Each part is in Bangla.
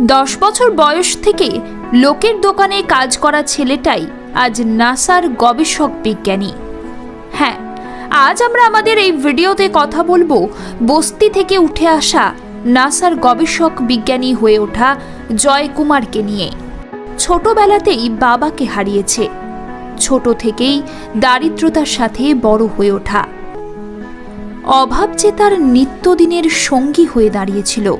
দশ বছর বয়স থেকে লোকের দোকানে কাজ করা ছেলেটাই আজ নাসার গবেষক বিজ্ঞানী। হ্যাঁ আজ আমরা আমাদের এই ভিডিওতে কথা বলব বস্তি থেকে উঠে আসা নাসার গবেষক বিজ্ঞানী হয়ে ওঠা জয় কুমারকে নিয়ে। ছোটবেলাতেই বাবাকে হারিয়েছে। ছোট থেকেই দারিদ্রতার সাথে বড় হয়ে ওঠা। অভাব যে তার নিত্যদিনের সঙ্গী হয়ে দাঁড়িয়েছিল।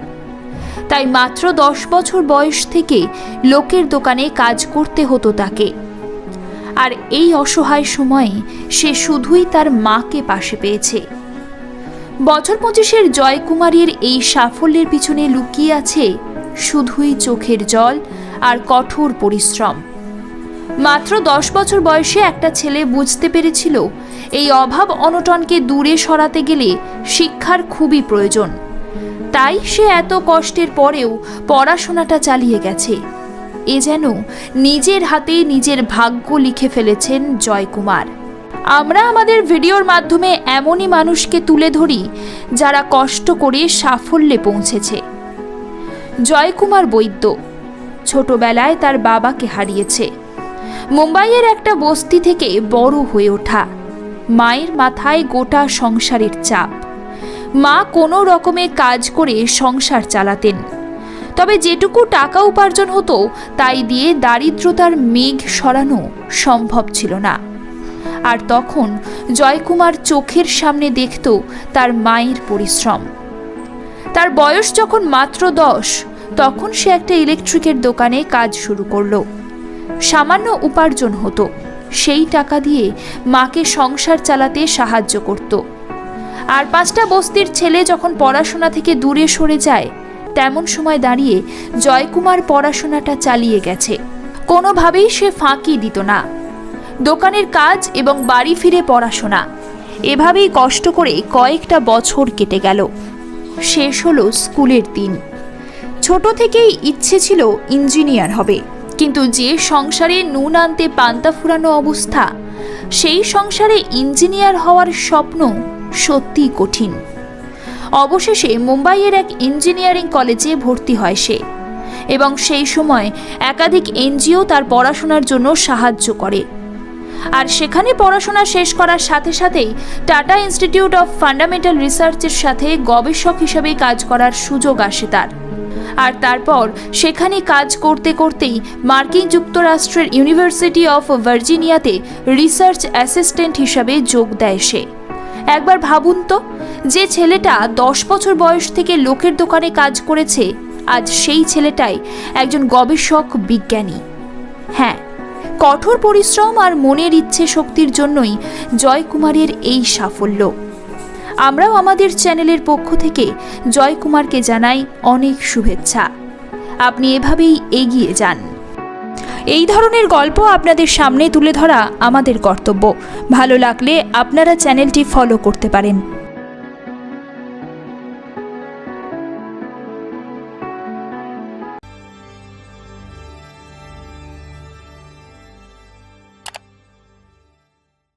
তাই মাত্র দশ বছর বয়স থেকে লোকের দোকানে কাজ করতে হতো তাকে। আর এই অসহায় সময়ে সে শুধুই তার মাকে পাশে পেয়েছে। বছর পঁচিশের জয়কুমারীর এই সাফল্যের পিছনে লুকিয়ে আছে শুধুই চোখের জল আর কঠোর পরিশ্রম। মাত্র দশ বছর বয়সে একটা ছেলে বুঝতে পেরেছিল এই অভাব অনটনকে দূরে সরাতে গেলে শিক্ষার খুবই প্রয়োজন। তাই সে এত কষ্টের পরেও পড়াশোনাটা চালিয়ে গেছে। এ যেন নিজের হাতে নিজের ভাগ্য লিখে ফেলেছেন জয়কুমার। আমরা আমাদের ভিডিওর মাধ্যমে এমনই মানুষকে তুলে ধরি, যারা কষ্ট করে সাফল্যে পৌঁছেছে। জয়কুমার বৈদ্য ছোটবেলায় তার বাবাকে হারিয়েছে। মুম্বাইয়ের একটা বস্তি থেকে বড় হয়ে ওঠা। মায়ের মাথায় গোটা সংসারের চাপ। মা কোনো রকমে কাজ করে সংসার চালাতেন। তবে যেটুকু টাকা উপার্জন হতো, তাই দিয়ে দারিদ্রতার মেঘ সরানো সম্ভব ছিল না। আর তখন জয়কুমার চোখের সামনে দেখত তার মায়ের পরিশ্রম। তার বয়স যখন মাত্র দশ, তখন সে একটা ইলেকট্রিকের দোকানে কাজ শুরু করল। সামান্য উপার্জন হতো, সেই টাকা দিয়ে মাকে সংসার চালাতে সাহায্য করত। আর পাঁচটা বস্তির ছেলে যখন পড়াশোনা থেকে দূরে সরে যায়, তেমন সময় দাঁড়িয়ে জয়কুমার পড়াশোনাটা চালিয়ে গেছে। কোনোভাবেই সে ফাঁকি দিত না। দোকানের কাজ এবং বাড়ি ফিরে পড়াশোনা, এভাবেই কষ্ট করে কয়েকটা বছর কেটে গেল। শেষ হলো স্কুলের দিন। ছোট থেকেই ইচ্ছে ছিল ইঞ্জিনিয়ার হবে, কিন্তু যে সংসারে নুন আনতে পান্তা ফুরানো অবস্থা, সেই সংসারে ইঞ্জিনিয়ার হওয়ার স্বপ্ন সত্যিই কঠিন। অবশেষে মুম্বাইয়ের এক ইঞ্জিনিয়ারিং কলেজে ভর্তি হয় সে এবং সেই সময় একাধিক এনজিও তার পড়াশোনার জন্য সাহায্য করে। আর সেখানে পড়াশোনা শেষ করার সাথে সাথেই টাটা ইনস্টিটিউট অফ ফান্ডামেন্টাল রিসার্চের সাথে গবেষক হিসেবে কাজ করার সুযোগ আসে তার। আর তারপর সেখানে কাজ করতে করতেই মার্কিন যুক্তরাষ্ট্রের ইউনিভার্সিটি অফ ভার্জিনিয়াতে রিসার্চ অ্যাসিস্ট্যান্ট হিসাবে যোগ দেয় সে। একবার ভাবুন তো, যে ছেলেটা দশ বছর বয়স থেকে লোকের দোকানে কাজ করেছে, আজ সেই ছেলেটাই একজন গবেষক, বিজ্ঞানী। হ্যাঁ কঠোর পরিশ্রম আর মনের ইচ্ছে শক্তির জন্যই জয়কুমারের এই সাফল্য। আমরাও আমাদের চ্যানেলের পক্ষ থেকে জয়কুমারকে জানাই অনেক শুভেচ্ছা। আপনি এভাবেই এগিয়ে যান। এই ধরনের গল্প আপনাদের সামনে তুলে ধরা আমাদের কর্তব্য। ভালো লাগলে আপনারা চ্যানেলটি ফলো করতে পারেন।